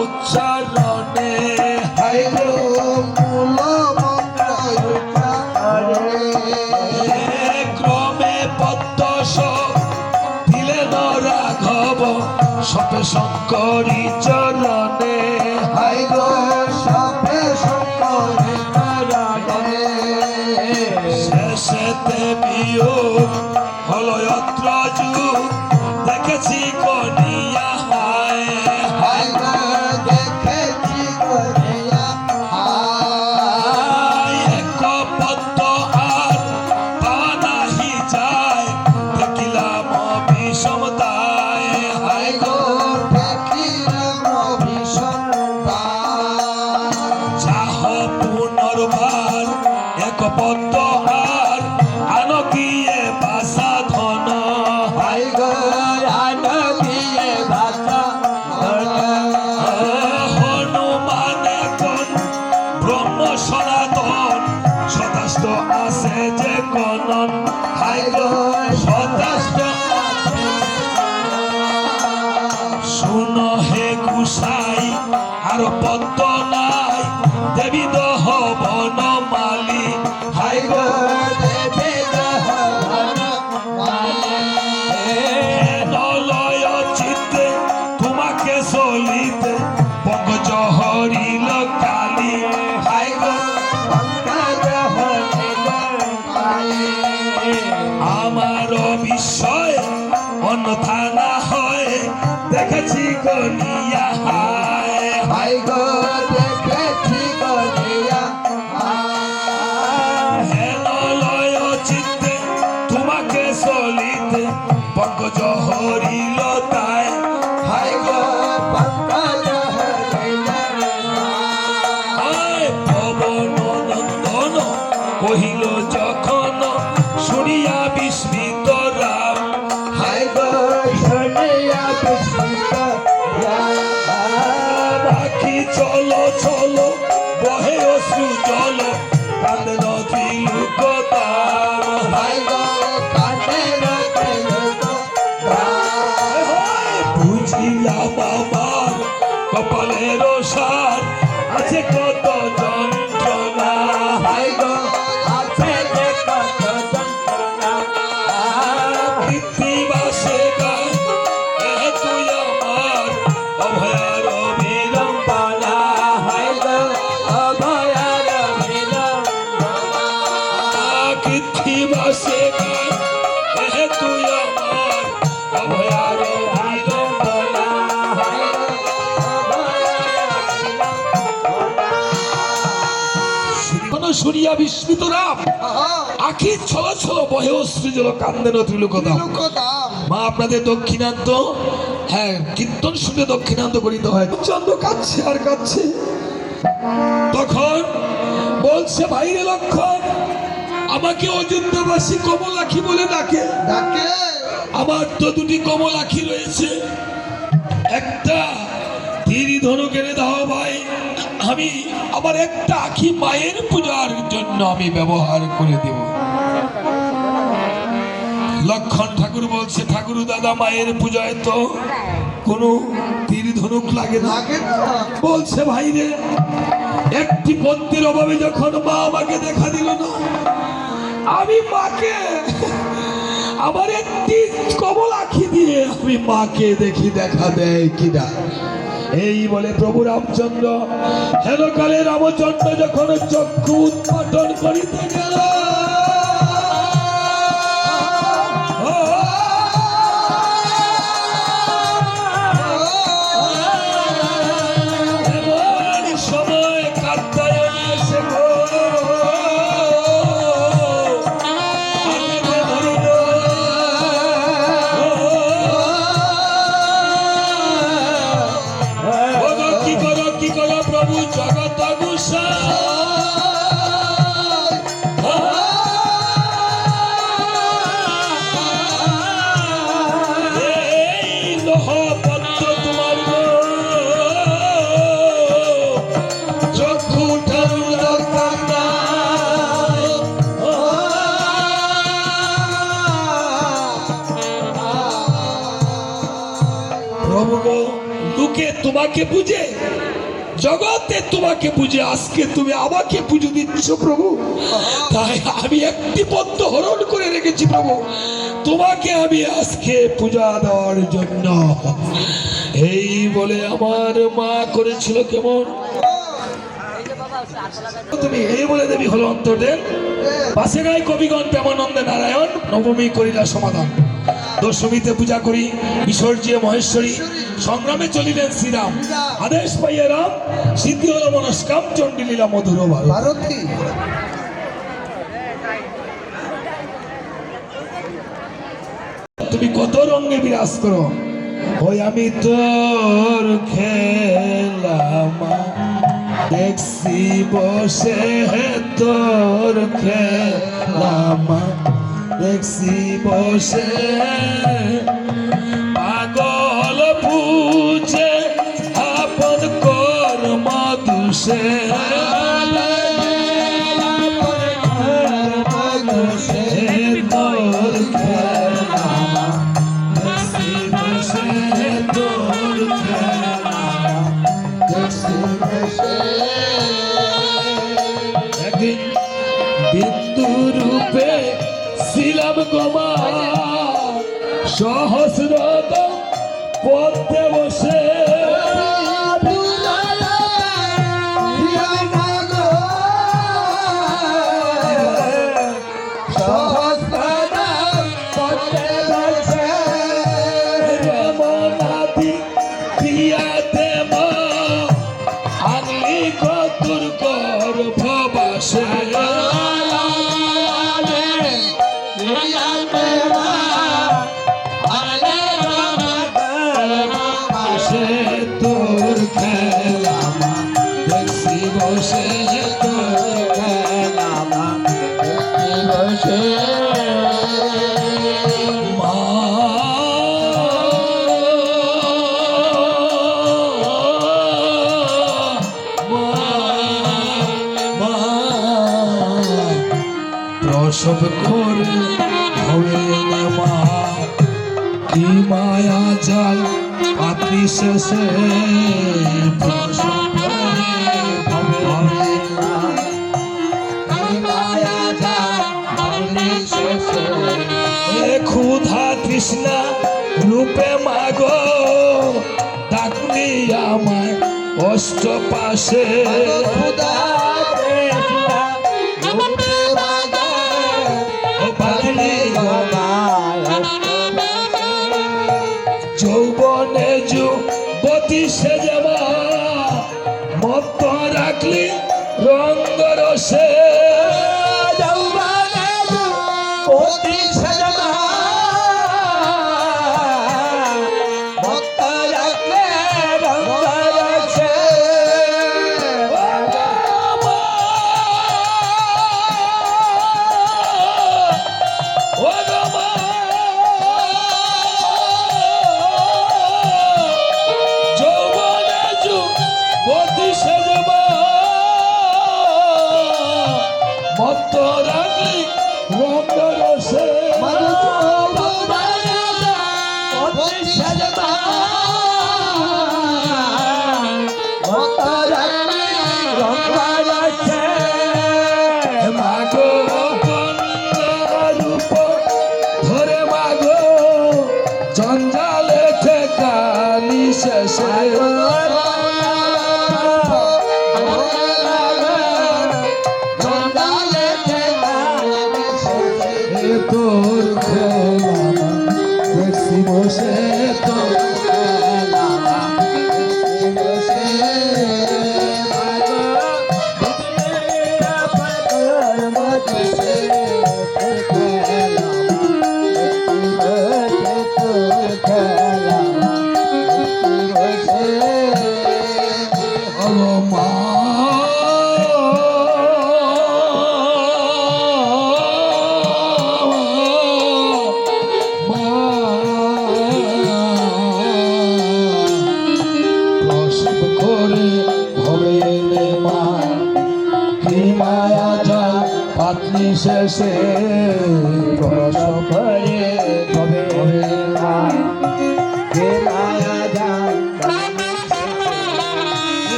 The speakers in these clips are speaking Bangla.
উচ্চারণে বহে অশ্রু জল কান্দে গো কানের বুঝিলাম আমার কপালের সার আছে কত যন্ত্রণা শুনিয়া বিস্মিত রাম। আখি ছল ছল বহে অশ্রু জল কান্দেন ত্রিলোকদাম মা আপনাদের দক্ষিণান্ত হ্যাঁ কীর্তন শুনে দক্ষিণান্ত করিতে হয়। চন্দ্র কাঁদছে আর কাঁদছে। তখন বলছে ভাইরে লক্ষণ আমাকে অযোধ্যাবাসী কমলাখি বলে ডাকে। ডাকে। আমার তো দুটি কমলাখি রয়েছে। একটা তীর ধনুক এনে দাও ভাই। আমি আমার একটা আখি মায়ের পূজার জন্য আমি ব্যবহার করে দেব। লক্ষণ ঠাকুর বলছে ঠাকুর দাদা মায়ের পূজায় তো কোনো তীর ধনুক লাগে না। বলছে ভাই রে একটি পদ্মের অভাবে যখন মা আমাকে দেখা দিল না আমি মাকে আমার একটি কমল আখি দিয়ে আমি মাকে দেখি দেখা দেয় কিনা? এই বলে প্রভু রামচন্দ্র হেনকালে রামচন্দ্র যখন চক্ষু উৎপাদন করিতে গেল তোমাকে বুঝে? জগতে তোমাকে বুঝে, আজকে তুমি আমাকে পুজো দিচ্ছ প্রভু। তাই আমি একটি পদ্ম হরণ করে রেখেছি প্রভু। তোমাকে আমি আজকে পূজা দেওয়ার জন্য। এই বলে আমার মা করেছিল কেমন? তুমি এই বলে দেবী হলো অন্তর্দেব। পাশে গায়ে কবিগণ প্রেমানন্দে নারায়ণ, নবমী করিলা সমাধান। দশমীতে পূজা করি ঈশ্বরজিয়ে মহেশ্বরী। সংগ্রামে চলিলেন শ্রীরাম। আদেশ পাইয়া রাম সিদ্ধি হলো মনস্কাম চণ্ডীলীলা মধুর ভারতী। তুমি কত রঙে বিরাজ করো? ওই আমি তোর খেলাম দেখছি বসে তোর খেলাম দেখছি বসে শেষে ক্ষুধা তৃষ্ণা রূপে মাগ ডাকলি আমার অষ্ট পাশে ও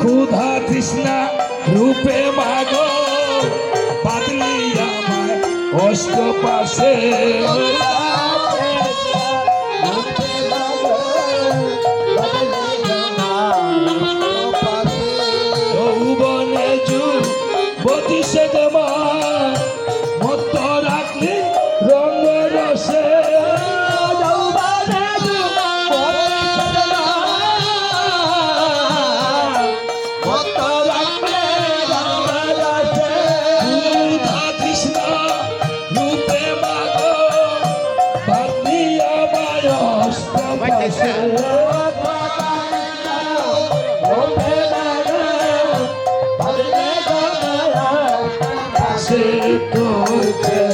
ক্ষুধা তৃষ্ণা রূপে মাগ। পাতলি আমার অষ্ট পাশে। সে তোর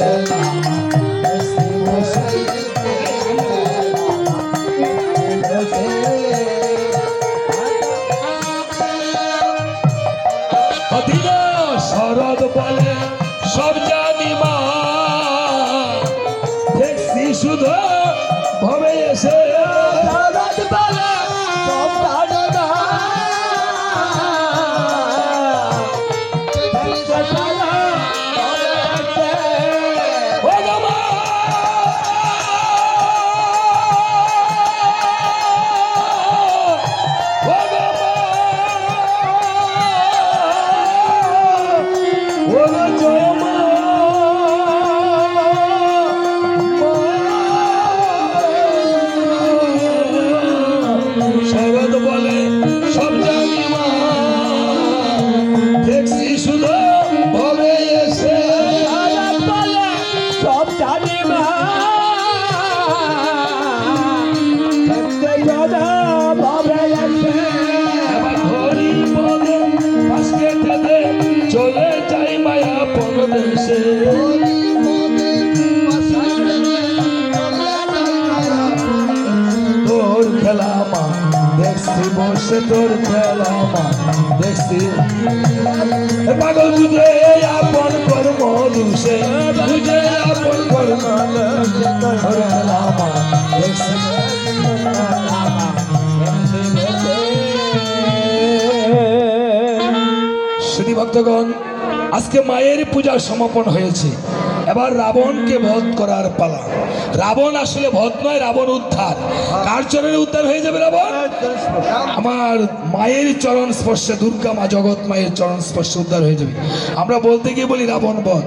ও গো ভক্তগণ, আজকে মায়ের পূজার সমাপন হয়েছে। এবার রাবণকে বধ করার পালা। রাবণ আসলে বধ নয়, রাবণ উদ্ধার। কার চরণে উদ্ধার হয়ে যাবে রাবণ? আমার মায়ের চরণ স্পর্শে, দুর্গা মা জগৎ মায়ের চরণ স্পর্শে উদ্ধার হয়ে যাবে। আমরা বলতে গিয়ে বলি, রাবণ বধ।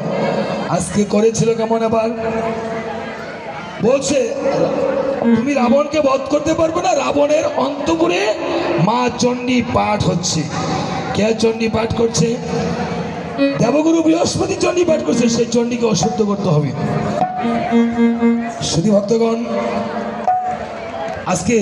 আজকে করেছিল কেমন এবার বলছে, তুমি রাবণকে বধ করতে পারবে না, রাবণের অন্তপুরে মা চণ্ডী পাঠ হচ্ছে। কে চণ্ডী পাঠ করছে? দেবগুরু বৃহস্পতি চণ্ডী পাঠ করছে, সেই চণ্ডীকে অশুদ্ধ করতে হবে। শুধু ভক্তগণ, আজকে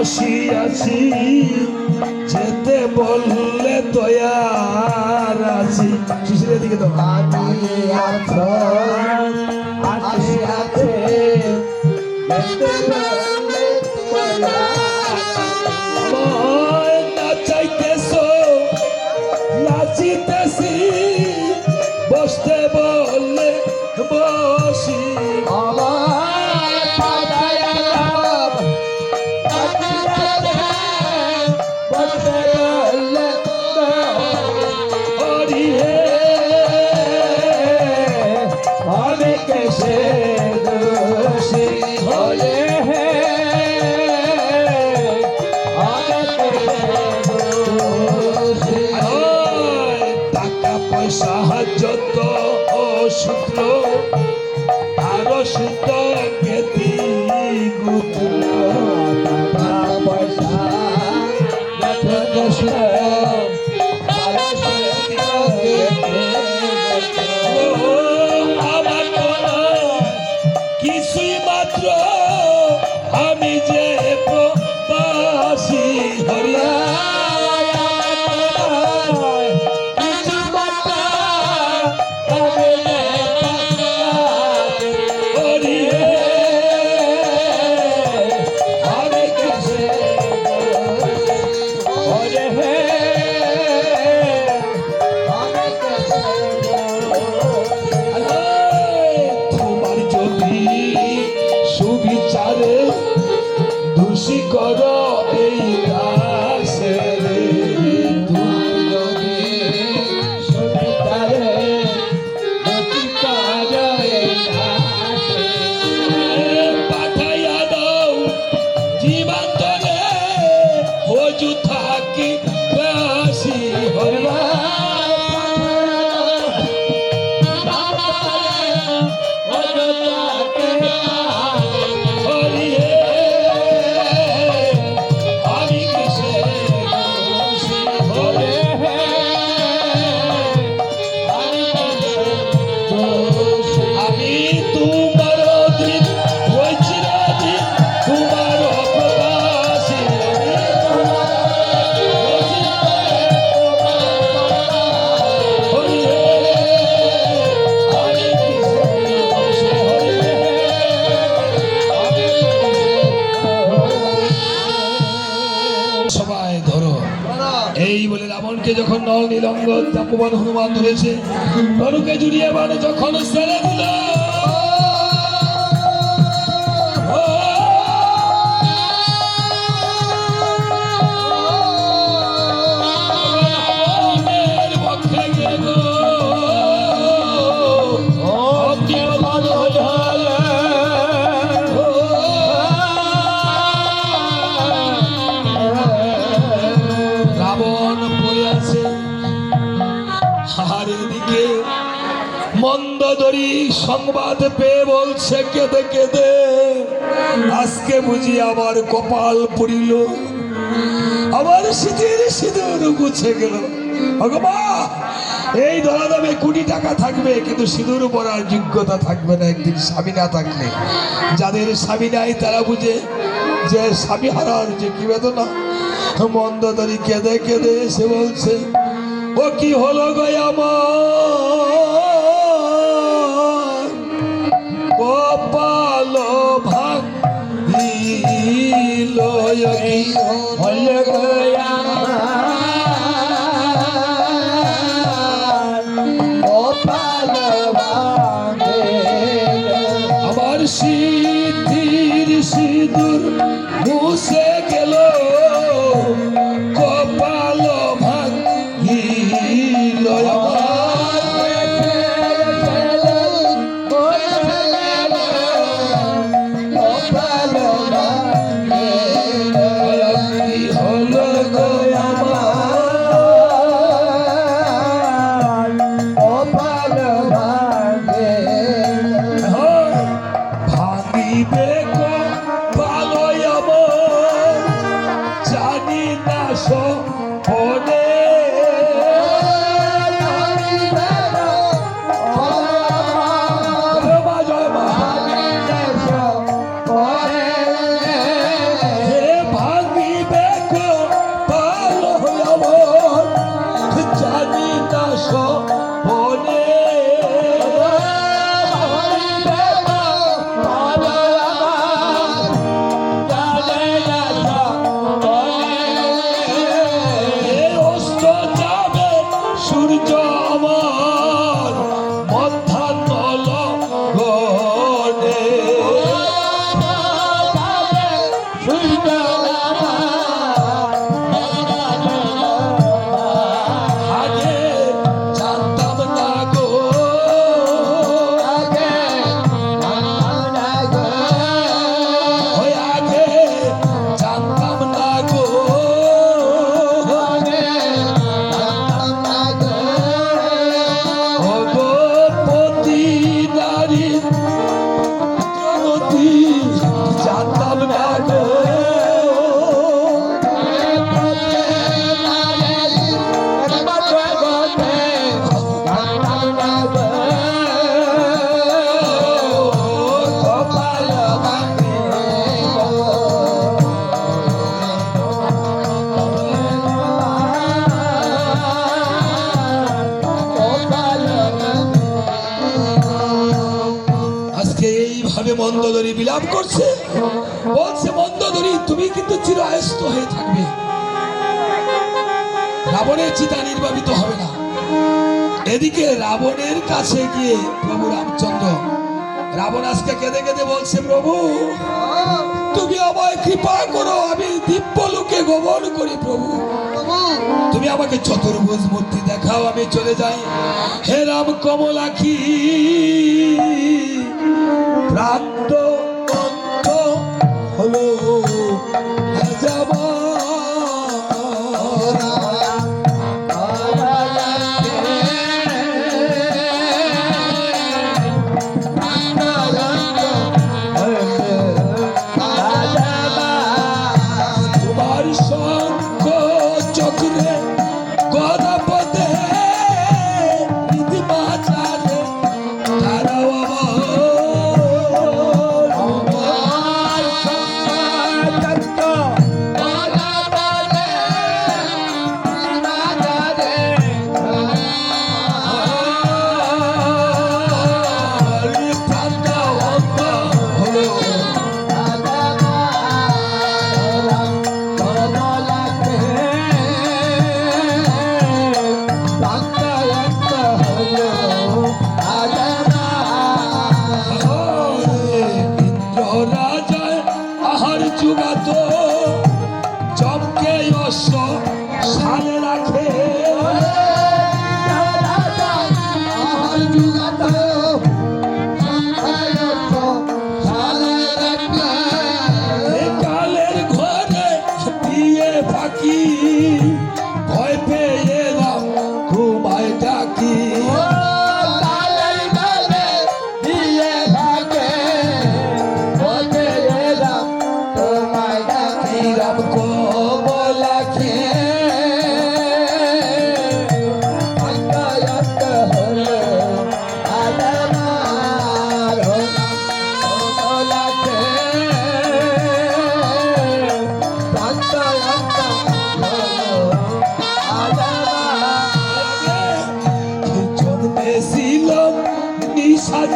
আসিয়াছি যেতে বললে তয়ার আছি। শিশিরের দিকে তো আমায় যখন নল নীলঙ্গ তাপবান হনুমান ধরেছে তরুকে জুড়িয়ে মানে যখন ছেড়ে দিল সংবাদ পেয়ে বলছে, কেঁদে কেঁদে। আজকে বুঝি আমার কপাল পড়িল আমার শীতের সিঁদুর মুছে গেল। এই ধরা দামে কোটি টাকা থাকবে, কিন্তু সিঁদুর পরার যোগ্যতা থাকবে না একদিন স্বামী না থাকলে। যাদের স্বামী নাই, তারা বুঝে যে স্বামী হারার যে কি বেদনা। মন্দ মন্দদরি কেঁদে কেঁদে এসে বলছে, ও কি হলো গো আমার? কি আমার সিদ্ধির সিঁদুর মুছে গেল। রাবণের চিতা নির্বাপিত হবে না। এদিকে রাবণের কাছে গিয়ে প্রভু রামচন্দ্র, রাবণ আজকে কেঁদে কেঁদে বলছে, প্রভু, তুমি আমায় কৃপা করো, আমি দিব্য লোকে গোবর করি, প্রভু। তুমি আমাকে চতুর্ভুজ মূর্তি দেখাও, আমি চলে যাই। হে রাম কমলাখি প্রাপ্ত হলো। চক্রে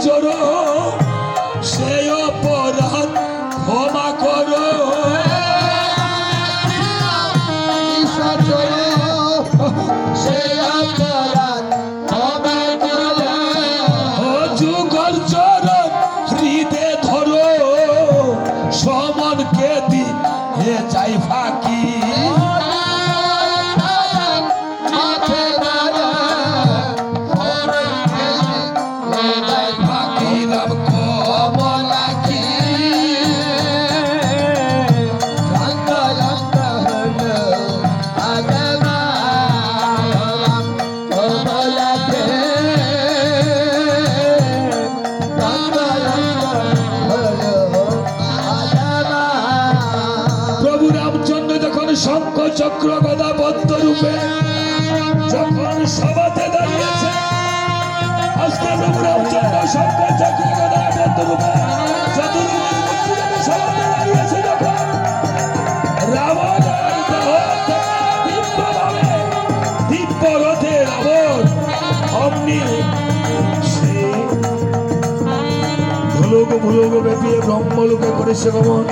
নিশাচর চক্র গদা বদ্ধ রূপে যখন সভাতে দাঁড়িয়েছে, আজকে প্রভু রামচন্দ্র চক্র গদা বদ্ধ রূপে চতুর্ভুজ মূর্তি সভাতে দাঁড়িয়েছে যখন দিব্যভাবে দিব্য রথে রাবণ অমনি ভুলোক ভুলোক বেপিয়ে ব্রহ্মলোকে করেছে গমন।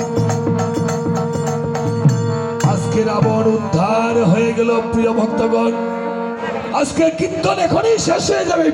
রাবণ উদ্ধার হয়ে গেল প্রিয় ভক্তগণ। আজকে কীর্তন এখনই শেষ হয়ে যাবে